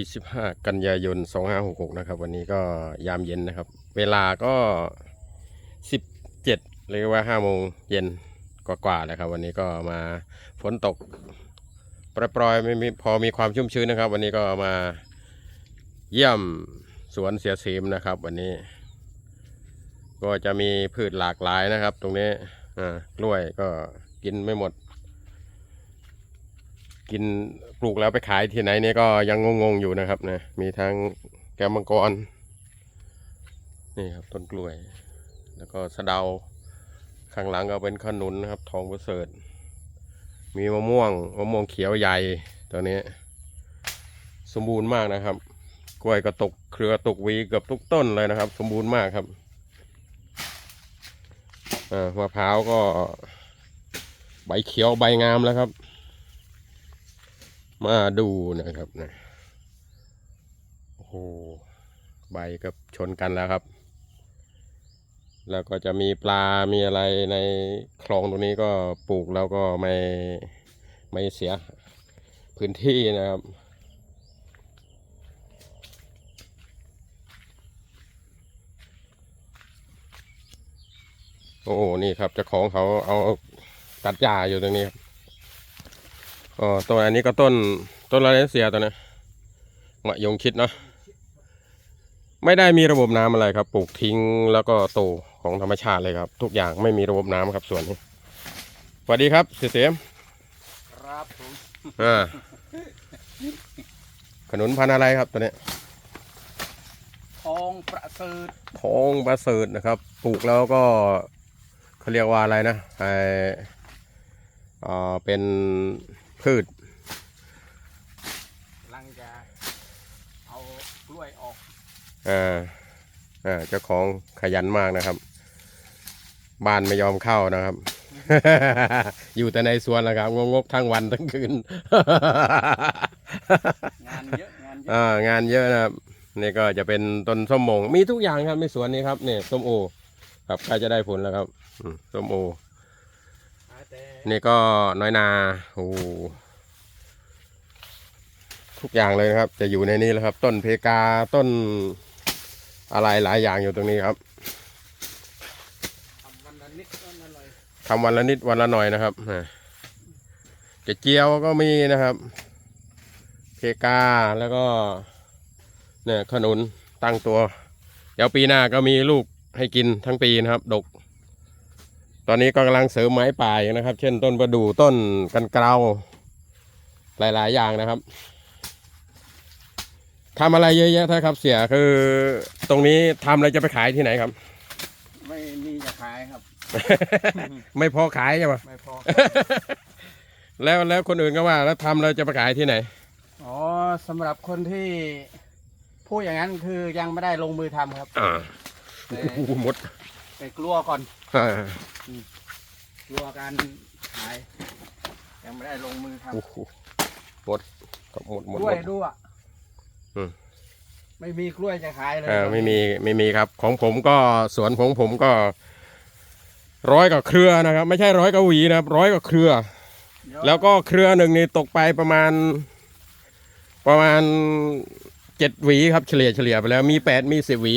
25 กันยายน 2566 นะครับ วันนี้ก็ยามเย็นนะครับ เวลาก็ 17หรือว่า 5 โมงเย็นกว่าๆแล้วครับ วันนี้ก็มาฝนตกปล่อยๆไม่มีพอมีความชุ่มชื้นนะครับ วันนี้ก็มาเยี่ยมสวนเสียสีมนะครับ วันนี้ ก็จะมีพืชหลากหลายนะครับ ตรงนี้กล้วยก็กินไม่หมด กินปลูกแล้วไปขายที่ไหนเนี่ยก็ยังงงๆอยู่นะครับนะมีทั้งแก้วมังกรนี่ครับต้นกล้วย แล้วก็สะเดาข้างหลังก็เป็นขนุนนะครับ ทองประเสริฐมีมะม่วงมะม่วงเขียวใหญ่ตัวนี้ สมบูรณ์มากนะครับ กล้วยก็ตกเครือตกวีเกือบทุกต้นเลยนะครับ สมบูรณ์มากครับอ่ามะพร้าวก็ใบเขียวใบงามแล้วครับ มาดูนะครับนะโอ้โหใบกับชนกันแล้วครับ แล้วก็จะมีปลา มีอะไรในคลองตรงนี้ก็ปลูกแล้วก็ไม่ไม่เสียพื้นที่นะครับโอ้โหนี่ครับเจ้าของเขาเอาตัดหญ้าอยู่ตรงนี้ครับ อ๋อตัวอันนี้ก็ต้นต้นลาเลนเซียตัวนี้มะยงชิดเนาะไม่ได้มีระบบน้ำอะไรครับ ปลูกทิ้งแล้วก็โตของธรรมชาติเลยครับ ทุกอย่างไม่มีระบบน้ำครับส่วนนี้สวัสดีครับเสียเสียมครับผมอ่าขนุนพันธุ์อะไรครับตัวนี้ทองประเสริฐทองประเสริฐนะครับ ปลูกแล้วก็เขาเรียกว่าอะไรนะไออ่าเป็น พืชกำลังจะเอากล้วยออกอ่าอ่าเจ้าของขยันมากนะครับ บ้านไม่ยอมเข้านะครับ อยู่แต่ในสวนนะครับงงกๆทั้งวันทั้งคืน งานเยอะงานเยอะอ่างานเยอะนะครับนี่ก็จะเป็นต้นส้มโมง มีทุกอย่างครับในสวนนี้ครับนี่ส้มโอ ครับใกล้จะได้ผลแล้วครับอืมส้มโอหาแต่ นี่ก็น้อยนาโอ้โหทุกอย่างเลยนะครับ จะอยู่ในนี้แล้วครับ ต้นเพกาต้นอะไรหลายอย่างอยู่ตรงนี้ครับทำวันละนิดวันละหน่อยทำวันละนิดวันละหน่อยนะครับจะเจียวก็มีนะครับ เพกาแล้วก็เนี่ยขนุนตั้งตัว เดี๋ยวปีหน้าก็มีลูกให้กินทั้งปีนะครับ ดก อนนี้ก็กำลังเสริมไม้ป่าอยู่นะครับ เช่นต้นประดู่ต้นกันเกลาหลาย ๆ อย่างนะครับทำอะไรเยอะแยะท่าครับ เสียคือตรงนี้ทำแล้วจะไปขายที่ไหนครับ ไม่มีจะขายครับ ไม่พอขายใช่ปะไม่พอ แล้วแล้วคนอื่นก็ว่า แล้วทำแล้วจะไปขายที่ไหนอ๋อสำหรับคนที่พูดอย่างนั้นคือยังไม่ได้ลงมือทำครับอ่าแต่โอ้โหหมดแต่กลัวก่อน อ่า กลัวการขาย ยังไม่ได้ลงมือทำโอ้โหหมดครับหมดหมดกหล้มวยดดูอะอืม ไม่มีกล้วยจะขายเลยอ่าไม่มีไม่มีครับ ของผมก็สวนของผมก็ ร้อยกับเครือนะครับ ไม่ใช่ร้อยกับหวีนะครับร้อยกับเครือ เดี๋ยแล้วก็เครือหนึ่งนี่ตกไปประมาณ ประมาณเจ็ดหวีครับเฉลี่ยเฉลี่ยไปแล้วมีแปดมีสิบหวี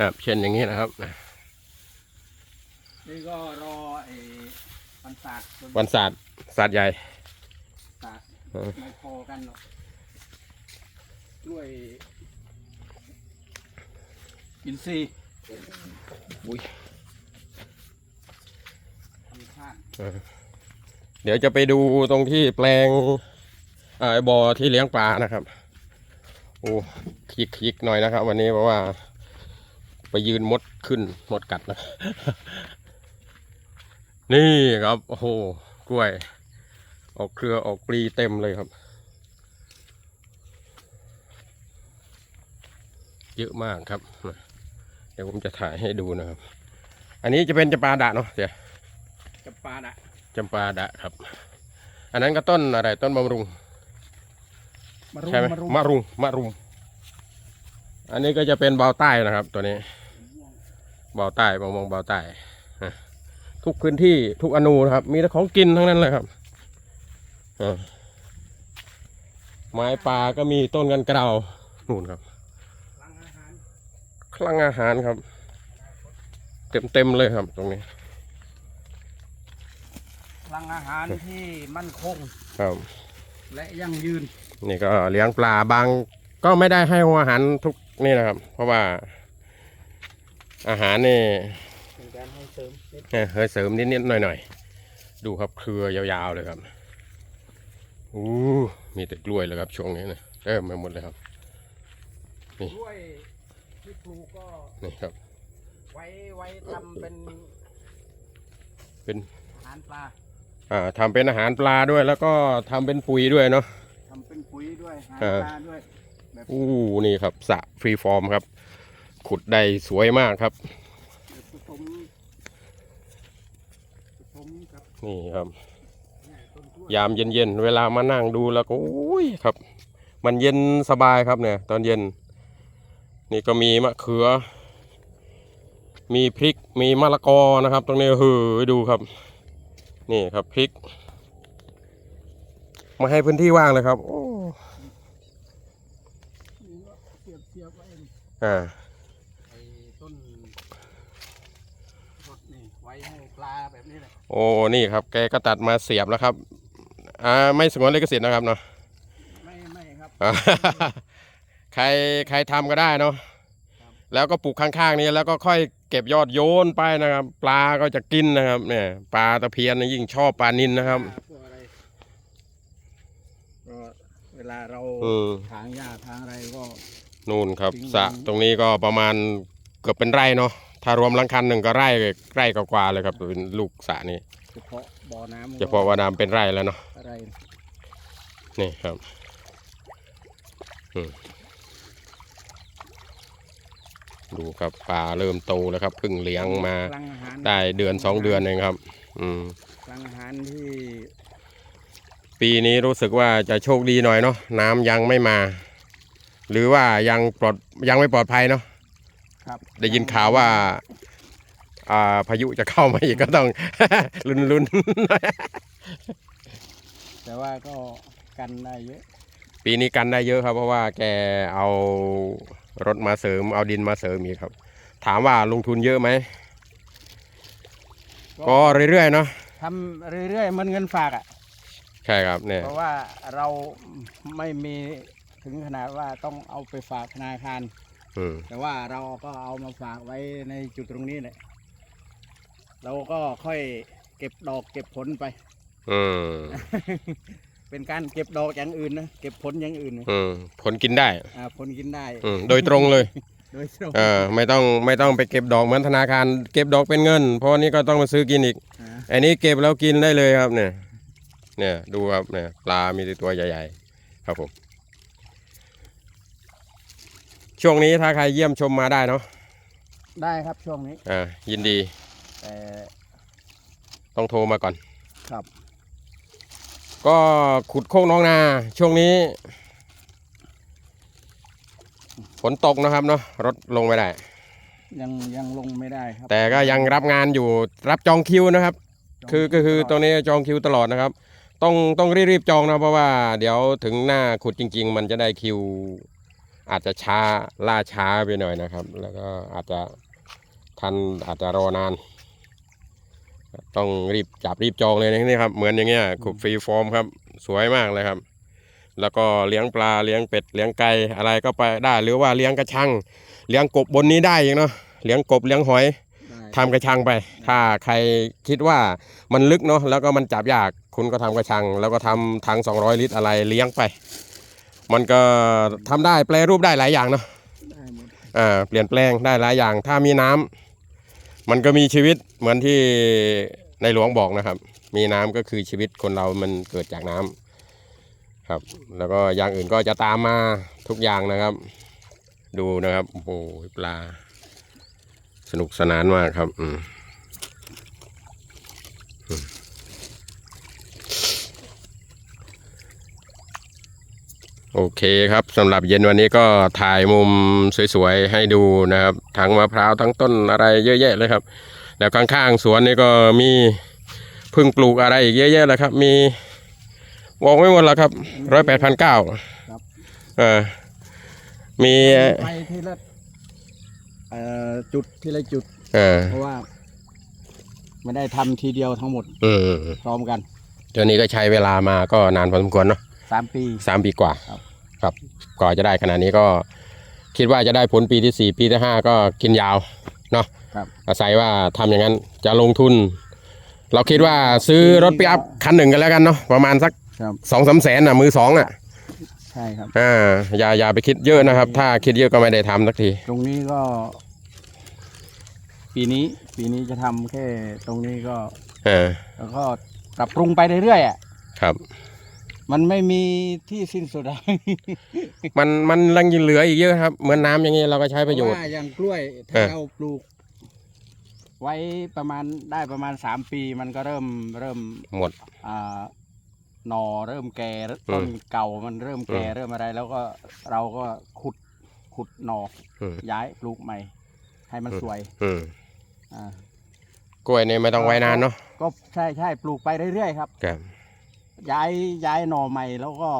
ครับ เช่นอย่างนี้นะครับ นี่ก็รอไอ้วันศาสตร์วันศาสตร์ศาสตร์ใหญ่ศาสตร์เออไม่พอกันหรอกกล้วยอินทรีย์อุ้ยธรรมชาติเดี๋ยวจะไปดูตรงที่แปลงอ่าไอ้บ่อที่เลี้ยงปลานะครับ โอ้คลิกคลิกหน่อยนะครับ วันนี้เพราะว่า ไปยืนมดขึ้นมดกัดนะ นี่ครับ โอ้โห กล้วย ออกเครือออกปลีเต็มเลยครับ เยอะมากครับ เดี๋ยวผมจะถ่ายให้ดูนะครับ อันนี้จะเป็นจำปาดะเนาะเดี๋ยวจะปลาดะจำปาดะครับ อันนั้นก็ต้นอะไรต้นบำรุงมารุมใช่ไหมมารุมมะรุงมะรุง อันนี้ก็จะเป็นเบาใต้นะครับ ตัวนี้ เบาใต้มะม่วงเบาใต้ฮะ ทุกพื้นที่ทุกอนูนะครับ มีแต่ของกินทั้งนั้นเลยครับอ่าไม้ป่าก็มีต้นกันเกลานู่นครับหลังอาหารคลังอาหารครับ เต็มเต็มๆเลยครับตรงนี้หลังอาหารที่มั่นคงครับและยั่งยืน นี่ก็เลี้ยงปลาบางก็ไม่ได้ให้หัวอาหารทุกนี่นะครับ เพราะว่าอาหารนี่เป็นการให้ เสริมนิดเอ้ยเฮ้ยเสริมนิดๆหน่อยๆ ดูครับเครือยาวๆเลยครับอู้มีแต่กล้วยเลยครับช่วงนี้นะเต็มไปหมดเลยครับด้วยที่ปลูกก็นี่ครับ ไว้ไว้ทำเป็น เป็นอาหารปลาอ่าทำเป็นอาหารปลาด้วย แล้วก็ทำเป็นปุ๋ยด้วยเนาะทำเป็นปุ๋ยด้วยอาหารเออปลาด้วยแบบอู้นี่ครับสระฟรีฟอร์มครับ ขุดได้สวยมากครับ ผสมผสมกับ นี่ครับเนี่ยต้นกล้วยยามเย็นๆเวลามานั่งดูแล้วก็อุ้ยครับ มันเย็นสบายครับเนี่ย ตอนเย็น นี่ก็มีมะเขือ มีพริกมีมะละกอนะครับ ตรงนี้เฮ้ยดูครับ นี่ครับพริก มาให้พื้นที่ว่างเลยครับอ้นี่ก็เสียบเสียบไว้นี่อ่า ไอ้ต้นรถนี่ไว้ให้ปลา แบบนี้แหละโอ้นี่ครับ แกก็ตัดมาเสียบแล้วครับ อ่าไม่สงวนลิขสิทธิ์นะครับเนาะ ไม่ไม่ครับอ่าใครใครทำก็ได้เนาะ ครับ แล้วก็ปลูกข้างๆนี้แล้วก็ค่อยเก็บยอดโยนไปนะครับ ปลาก็จะกินนะครับ เนี่ยปลาตะเพียนนี่ยิ่งชอบปลานินนะครับ พวกอะไรก็เวลาเราอืม ถางหญ้าทางอะไรก็ นู่นครับทิ้งสระไว้ตรงนี้ก็ประมาณเกือบเป็นไร่เนาะ ถ้ารวมหลังคันหนึ่งก็ไร่ไร่กว่าๆเลยครับเป็นลูกสระนี้เฉพาะบ่อน้ำเฉพาะว่าน้ำเป็นไร่แล้วเนาะอะไรนี่ครับอืมดูครับปลาเริ่มโตแล้วครับเพิ่งเลี้ยงมารังอาหารได้เดือนสองเดือนเองครับ อืมรังอาหารที่ปีนี้รู้สึกว่าจะโชคดีหน่อยเนาะน้ำยังไม่มา หรือว่ายังปลอดยังไม่ปลอดภัยเนาะ ครับ ได้ยินข่าวว่า อ่า พายุจะเข้ามาอีกก็ต้อง ลุ้นลุ้นแต่ว่าก็กันได้เยอะ ปีนี้กันได้เยอะครับ เพราะว่าแกเอารถมาเสริม เอาดินมาเสริมอีกครับ ถามว่าลงทุนเยอะไหม ก็เรื่อยๆเนาะทำเรื่อยๆเหมันเงินฝากอะ ใช่ครับเนี่ยเพราะว่าเราไม่มีถึงขนาดว่าต้องเอาไปฝากธนาคารอืม แต่ว่าเราก็เอามาฝากไว้ในจุดตรงนี้แหละเราก็ค่อยเก็บดอกเก็บผลไปอืมเป็นการเก็บดอกอย่างอื่นนะเก็บผลอย่างอื่นนะอืมผลกินได้อ่าผลกินได้อืมโดยตรงเลยโดยตรงเออไม่ต้องไม่ต้องไปเก็บดอกเหมือนธนาคาร เก็บดอกเป็นเงิน เพราะอันนี้ก็ต้องมาซื้อกินอีกอ่าอันนี้เก็บแล้วกินได้เลยครับเนี่ย เนี่ยดูครับเนี่ยปลามีแต่ตัวใหญ่ ๆ ครับผม ช่วงนี้ถ้าใครเยี่ยมชมมาได้เนาะได้ครับช่วงนี้ อ่ายินดีแต่ต้องโทรมาก่อน ครับ ก็ขุดโค้งน้องนา ช่วงนี้ฝนตกนะครับเนาะรถลงไม่ได้ ยังยังลงไม่ได้ครับแต่ก็ยังรับงานอยู่รับจองคิวนะครับ คือก็คือตรงนี้จองคิวตลอดนะครับ ต้องต้องรีบๆจองนะเพราะว่า เดี๋ยวถึงหน้าขุดจริง ๆ มันจะได้คิว อาจจะช้าล่าช้าไปหน่อยนะครับ แล้วก็อาจจะทันอาจจะรอนาน ต้องรีบจับรีบจองเลยนะนี่ครับ เหมือนอย่างเงี้ยขุดฟรีฟอร์มครับ สวยมากเลยครับ แล้วก็เลี้ยงปลาเลี้ยงเป็ดเลี้ยงไก่อะไรก็ไปได้หรือว่าเลี้ยงกระชัง เลี้ยงกบบนนี้ได้อีกเนาะเลี้ยงกบเลี้ยงหอยได้ทำกระชังไป ถ้าใครคิดว่ามันลึกเนาะแล้วก็มันจับยากคุณก็ทำกระชัง แล้วก็ทำถัง200 ลิตรอะไรเลี้ยงไป มันก็ทำได้แปลรูปได้หลายอย่างเนาะได้หมดอ่าเปลี่ยนแปลงได้หลายอย่าง ถ้ามีน้ำมันก็มีชีวิตเหมือนที่ในหลวงบอกนะครับ มีน้ำก็คือชีวิตคนเรามันเกิดจากน้ำครับ แล้วก็อย่างอื่นก็จะตามมาทุกอย่างนะครับ ดูนะครับโอ้โหปลา สนุกสนานมากครับ อืมอืม โอเคครับสำหรับเย็นวันนี้ก็ถ่ายมุมสวยๆให้ดูนะครับ ทั้งมะพร้าวทั้งต้นอะไรเยอะแยะเลยครับ แล้วข้างๆสวนนี่ก็มีพึ่งปลูกอะไรอีกเยอะแยะเลยครับ มีบอกไม่หมดแล้วครับร้อยแปดพันเก้าครับเออมีไปทีละเอ่อจุดทีละจุดเออเพราะว่าไม่ได้ทำทีเดียวทั้งหมดอืมพร้อมกันตัวนี้ก็ใช้เวลามาก็นานพอสมควรเนาะ สามปี สามปีกว่าครับ ครับก่อนจะได้ขนาดนี้ก็ คิดว่าจะได้ผลปีที่สี่ปีที่ห้าก็กินยาวเนาะครับอาศัยว่าทำอย่างนั้นจะลงทุน เราคิดว่าซื้อรถปิกอัพคันหนึ่งกันแล้วกันเนาะประมาณสักครับ สองสามแสนอะมือสองอะใช่ครับ อ่าอย่าอย่าไปคิดเยอะนะครับ ถ้าคิดเยอะก็ไม่ได้ทำสักที ตรงนี้ก็ ปีนี้ ปีนี้จะทำแค่ตรงนี้ก็เออแล้วก็ปรับปรุงไปเรื่อยๆอะครับ มันไม่มีที่สิ้นสุดอะ มันมันยังเหลืออีกเยอะครับ เหมือนน้ำอย่างนี้เราก็ใช้ประโยชน์ เพาว่าอย่างกล้วยเอถ้าอเราปลูก ไว้ประมาณได้ประมาณสามปี มันก็เริ่มเริ่มหมด อ่าหน่อเริ่มแก่ต้นเก่ามันเริ่มแก่อืม เริ่มอะไร แล้วก็เราก็ขุดขุดหน่ออืม ย้ายปลูกใหม่ ให้มันอืมสวยอืมอ่ากล้วยนี่ไม่ต้องไว้นานเนาะก็ใช่ใช่ปลูกไปเรื่อยๆครับ ครับ ย้ายย้ายหน่อใหม่ แล้วก็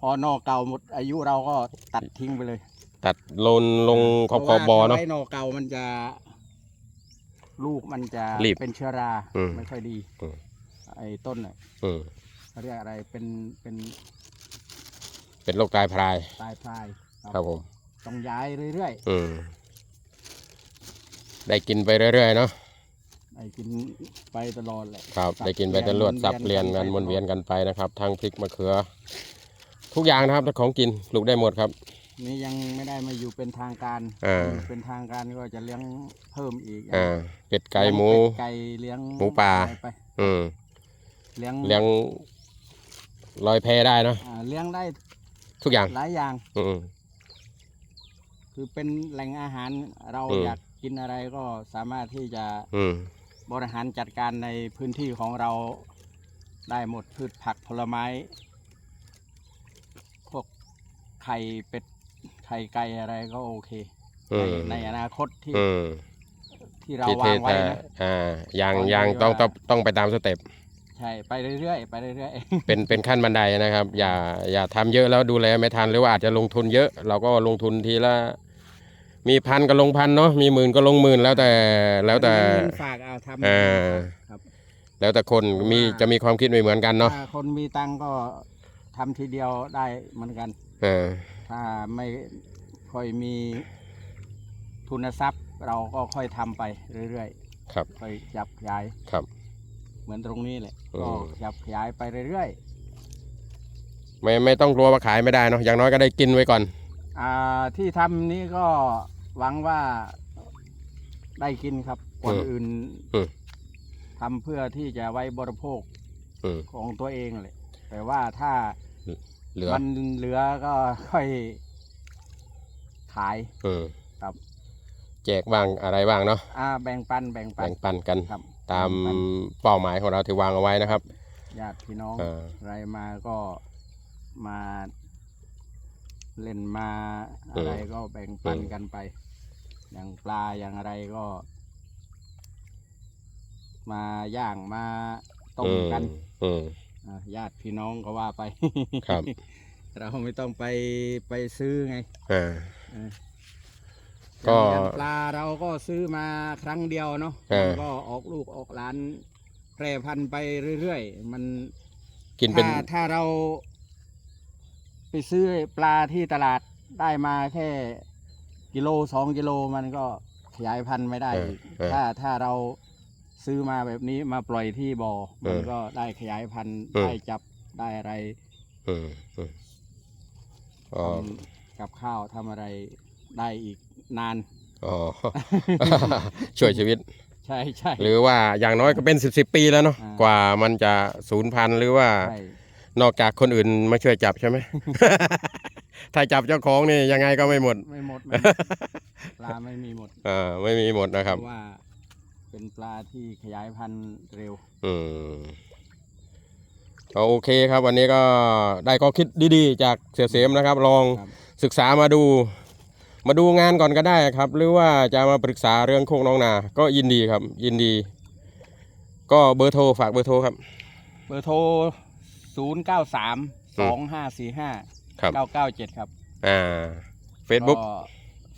พอหน่อเก่าหมดอายุเราก็ตัดทิ้งไปเลยตัดโลนลงขอบขอบบอพรว่เนาะถ้ไว้หน่อเก่ามันจะ ลูกมันจะรีบเป็นเชื้อราอืมไม่ค่อยดีอืม ไอ้ต้นน่ะอืมเขาเรียกอะไรเป็นเป็นเป็นโรคตายพรายตายพรายครับผม ต้องย้ายเรื่อยอืมได้กินไปเรื่อยๆเนาะๆ ไอ้กินไปตลอดแหละครับสับ ได้กินไปตลอดสับเปลี่ยนกันวนเวียนกันไปนะครับ ทั้งพริกมะเขือ ทุกอย่างนะครับถ้าของกินปลูกได้หมดครับ นี่ยังไม่ได้มาอยู่เป็นทางการอ่า เป็นทางการก็จะเลี้ยงเพิ่มอีกอ่าเป็ดไก่หมู เลี้ยงเป็ดไก่เลี้ยงหมูป่า อะไรไปอืมเลี้ยงเลี้ยงลอยแพได้เนาะอ่าเลี้ยงได้ทุกอย่าง หลายอย่าง อืม คือเป็นแหล่งอาหารเราอืม อยากกินอะไรก็สามารถที่จะอืม บริหารจัดการในพื้นที่ของเราได้หมดพืชผักผลไม้ พวกไข่เป็ดไข่ไก่อะไรก็โอเคอืในมในอนาคตที่อืมที่เราที่วาเทงไว้แต่นะ อ่าอย่างวางไว้อย่างต้องว่า ต้องต้องไปตามสเต็ปใช่ไปเรื่อยๆไปเรื่อยเป็นเป็นขั้นบันไดนะครับ อย่าอย่าทำเยอะแล้วดูแลไม่ทันหรือว่าอาจจะลงทุนเยอะ เราก็ลงทุนทีละ มีพันก็ลงพันเนาะมีหมื่นก็ลงหมื่นแล้วแต่ๆแล้วแต่ เงินฝากเอาทำอ่า ครับ แล้วแต่คนมีว่าจะมีความคิดไม่เหมือนกันเนาะถ้าคนมีตังค์ก็ทำทีเดียวได้เหมือนกัน เออถ้าไม่ค่อยมีทุนทรัพย์ เราก็ค่อยทำไปเรื่อยครับ ๆ ค่อยขยับขยายครับ เหมือนตรงนี้แหละอืมก็ขยับขยายไปเรื่อยไม่ไม่ต้องกลัวว่าขายไม่ได้เนาะอย่างน้อยก็ได้กินไว้ก่อน ๆอ่าที่ทำนี้ก็ หวังว่าได้กินครับคนอืมอื่นอืม ทำเพื่อที่จะไว้บริโภคอืมของตัวเองแหละแต่ว่าถ้าเหลือมันเหลือก็ค่อยขาย อืมครับ แจกบ้างอะไรบ้างเนาะอ่าแบ่งปันแบ่งปัแบ่นงปันกัน ครับตามแบ่งปันเป้าหมายของเราที่วางเอาไว้นะครับญาติพี่น้อง เอออะไรมาก็มาเล่นมาอะไรก็แบ่งปันกันไป อย่างปลาอย่างอะไรก็ มาย่างมาต้มกันอืมอ่าญาติพี่น้องก็ว่าไป ครับ เราไม่ต้องไปไปซื้อไงอ่า เออก็อย่างปลาเราก็ซื้อมาครั้งเดียวเนาะเออ มันก็ออกลูกออกหลานแพร่พันธุ์ไปเรื่อยๆ มัน กินเป็น ถ้าถ้าเรา ไปซื้อปลาที่ตลาดได้มาแค่ กิโลสองกิโลมันก็ขยายพันธุ์ไม่ได้เอออีกเออถ้าถ้าเราซื้อมาแบบนี้มาปล่อยที่บ่อมันเออก็ได้ขยายพันธุ์เออ ได้จับได้อะไรอืมอืมอ๋อ ทำกับข้าวทำอะไรได้อีกนาน อ๋อ ช่วยชีวิต ใช่ใช่ หรือว่าอย่างน้อยก็เป็นสิบสิบปีแล้วเนาะอ่ากว่ามันจะสูญพันธุ์หรือว่า ใช่นอกจากคนอื่นมาช่วยจับใช่ไหม ถ้าจับเจ้าของนี่ยังไงก็ไม่หมดไม่หมดปลาไม่มีหมดอ่าไม่มีหมดนะครับ เพราะว่า เป็นปลาที่ขยายพันธุ์เร็ว อืมก็โอเคครับ วันนี้ก็ได้ข้อคิดดีๆ จากเสียเสมนะครับ ลองศึกษามาดู มาดูงานก่อนก็ได้ครับ หรือว่าจะมาปรึกษาเรื่องโคกน้องนา ก็ยินดีครับ ยินดี ก็เบอร์โทรฝากเบอร์โทรครับ เบอร์โทร 0 9 3 2 5 4 5 ครับ เก้าเก้าเจ็ดครับอ่า Facebook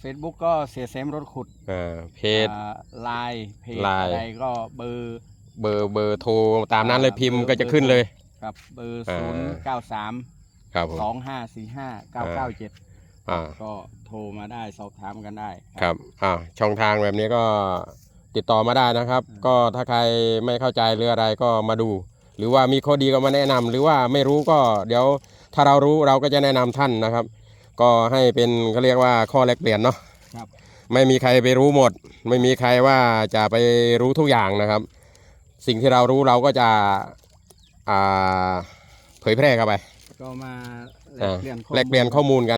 เฟซบุ๊กก็เสียเซมรถขุดอ่าเพจไลน์เพจ Line อะไรก็เบอร์ เบอร์เบอร์โทรตามนั้นเลยพิมพ์ก็จะขึ้นเลย ครับเบอร์อ่าศูนย์เก้าสามครับผม สองห้าสี่ห้าเก้าเก้าเจ็ดอ่า ก็โทรมาได้สอบถามกันได้ครับอ่าช่องทางแบบนี้ก็ติดต่อมาได้นะครับก็ถ้าใครไม่เข้าใจหรืออะไรก็มาดู หรือว่ามีข้อดีก็มาแนะนำหรือว่าไม่รู้ก็เดี๋ยว ถ้าเรารู้เราก็จะแนะนำท่านนะครับ ก็ให้เป็นเขาเรียกว่าข้อแลกเปลี่ยนเนาะครับไม่มีใครไปรู้หมด ไม่มีใครว่าจะไปรู้ทุกอย่างนะครับ สิ่งที่เรารู้เราก็จะอ่าเผยแพร่เข้าไปก็มาแลอ่ากเปลี่ยนข้อแลกเปลี่ยนข้อมูลกัน